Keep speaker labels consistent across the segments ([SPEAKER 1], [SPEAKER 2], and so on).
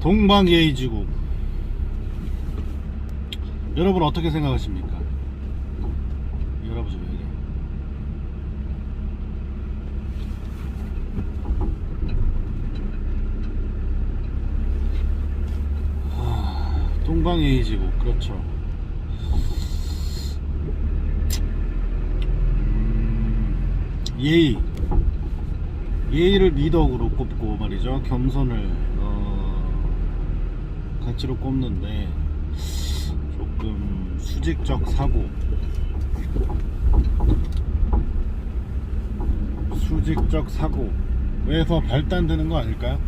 [SPEAKER 1] 동방예의지국. 여러분 어떻게 생각하십니까? 열어보죠 여기 하, 동방예의지국. 그렇죠. 음, 예의. 예의를 미덕으로 꼽고 말이죠. 겸손을. 어, 가치로 꼽는데 조금 수직적 사고 수직적 사고 에서 발단되는 거 아닐까요?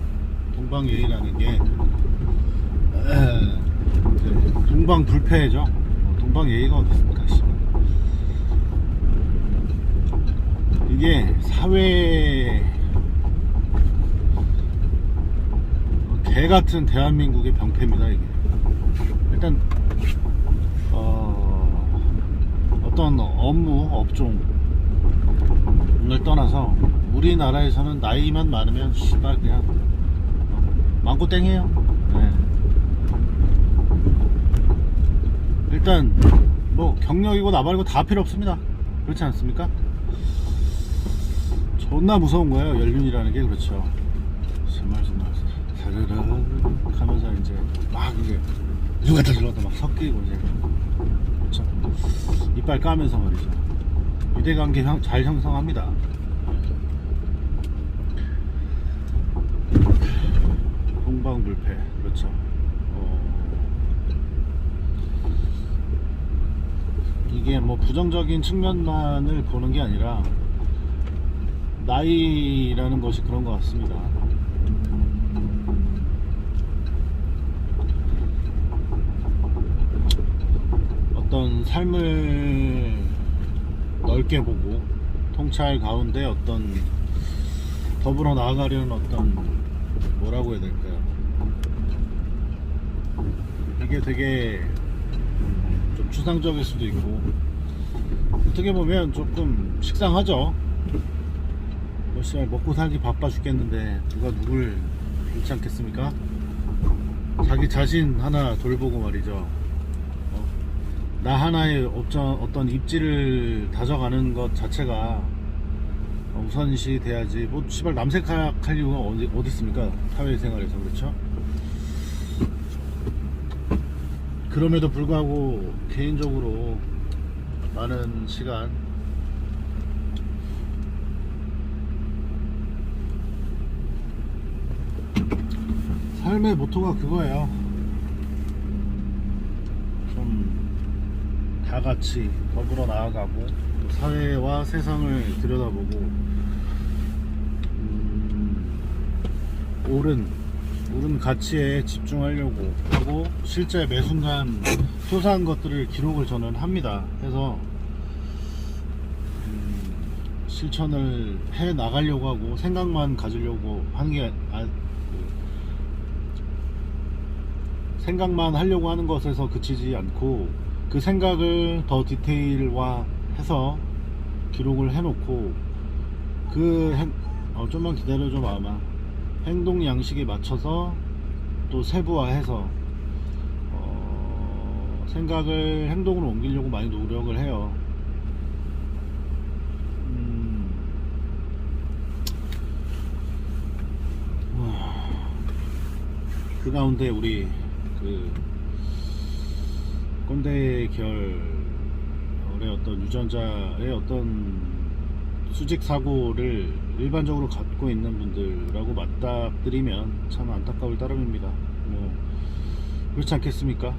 [SPEAKER 1] 동방예의라는 게 에, 그 동방 불패죠 어, 동방 예의가 어디 있습니까 씨. 이게 사회 개 같은 대한민국의 병폐입니다 이게. 일단 어, 어떤 업무 업종을 떠나서 우리나라에서는 나이만 많으면 씨발 그냥 어, 많고 땡이에요. 네. 일단 뭐 경력이고 나발이고 다 필요 없습니다. 그렇지 않습니까? 존나 무서운 거예요 연륜이라는 게. 그렇죠. 정말 정말 사르르 하면서 이제 막 이게 누가 들러도 막 섞이고 이제 그렇죠 이빨 까면서 말이죠. 유대관계 형- 잘 형성합니다. 동방불패 그렇죠. 어, 이게 뭐 부정적인 측면만을 보는 게 아니라 나이라는 것이 그런 것 같습니다. 어떤 삶을 넓게 보고 통찰 가운데 어떤 더불어 나아가려는 어떤 뭐라고 해야 될까요? 이게 되게 좀 추상적일 수도 있고 어떻게 보면 조금 식상하죠. 뭐 씨발 먹고 살기 바빠 죽겠는데 누가 누굴 그렇지 않겠습니까? 자기 자신 하나 돌보고 말이죠. 어? 나 하나의 어떤, 어떤 입지를 다져가는 것 자체가 우선시 돼야지. 뭐 씨발 남색할 이유가 어디, 어디 있습니까? 사회생활에서 그렇죠? 그럼에도 불구하고 개인적으로 많은 시간 삶의 모토가 그거예요. 좀 다 같이 더불어 나아가고 또 사회와 세상을 들여다보고 음, 옳은 옳은 가치에 집중하려고 하고 실제 매 순간 소소한 것들을 기록을 저는 합니다. 해서 음, 실천을 해 나가려고 하고 생각만 가지려고 하는 게 아, 그 생각만 하려고 하는 것에서 그치지 않고 그 생각을 더 디테일화 해서 기록을 해놓고 그 행, 어, 좀만 기다려줘 아마 행동 양식에 맞춰서 또 세부화해서 어, 생각을 행동으로 옮기려고 많이 노력을 해요. 음, 그 가운데 우리 그 꼰대 계열의 어떤 유전자의 어떤 수직 사고를 일반적으로 갖고 있는 분들하고 맞닥뜨리면 참 안타까울 따름입니다. 뭐 그렇지 않겠습니까?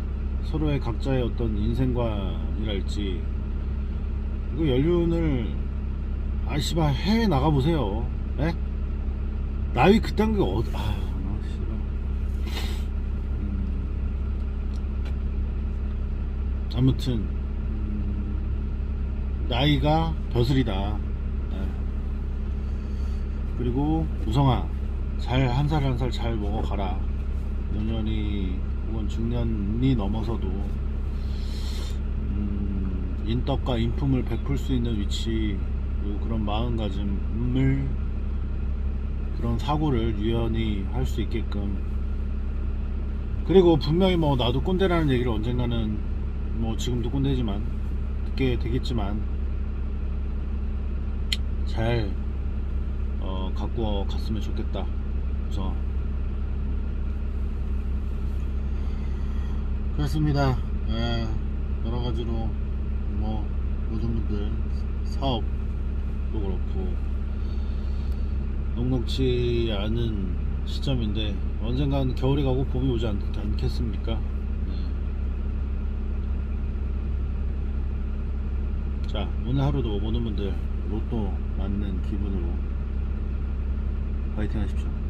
[SPEAKER 1] 서로의 각자의 어떤 인생관이랄지 이거 연륜을 아씨발 해외 나가 보세요. 에? 나이 그딴 게 어디? 아, 나 씨발. 음, 아무튼 음, 나이가 벼슬이다. 예. 그리고 우성아 잘 한 살 한 살 잘 먹어가라. 노년이 혹은 중년이 넘어서도 음, 인덕과 인품을 베풀 수 있는 위치 그런 마음가짐을 그런 사고를 유연히 할 수 있게끔 그리고 분명히 뭐 나도 꼰대라는 얘기를 언젠가는 뭐 지금도 꼰대지만 듣게 되겠지만 잘 어, 갖고 갔으면 좋겠다. 그래서 그렇습니다. 예, 여러 가지로 뭐 모든 분들 사업도 그렇고 녹록치 않은 시점인데 언젠가는 겨울이 가고 봄이 오지 않, 않겠습니까? 네. 자 오늘 하루도 모든 분들 로또 맞는 기분으로 파이팅 하십시오.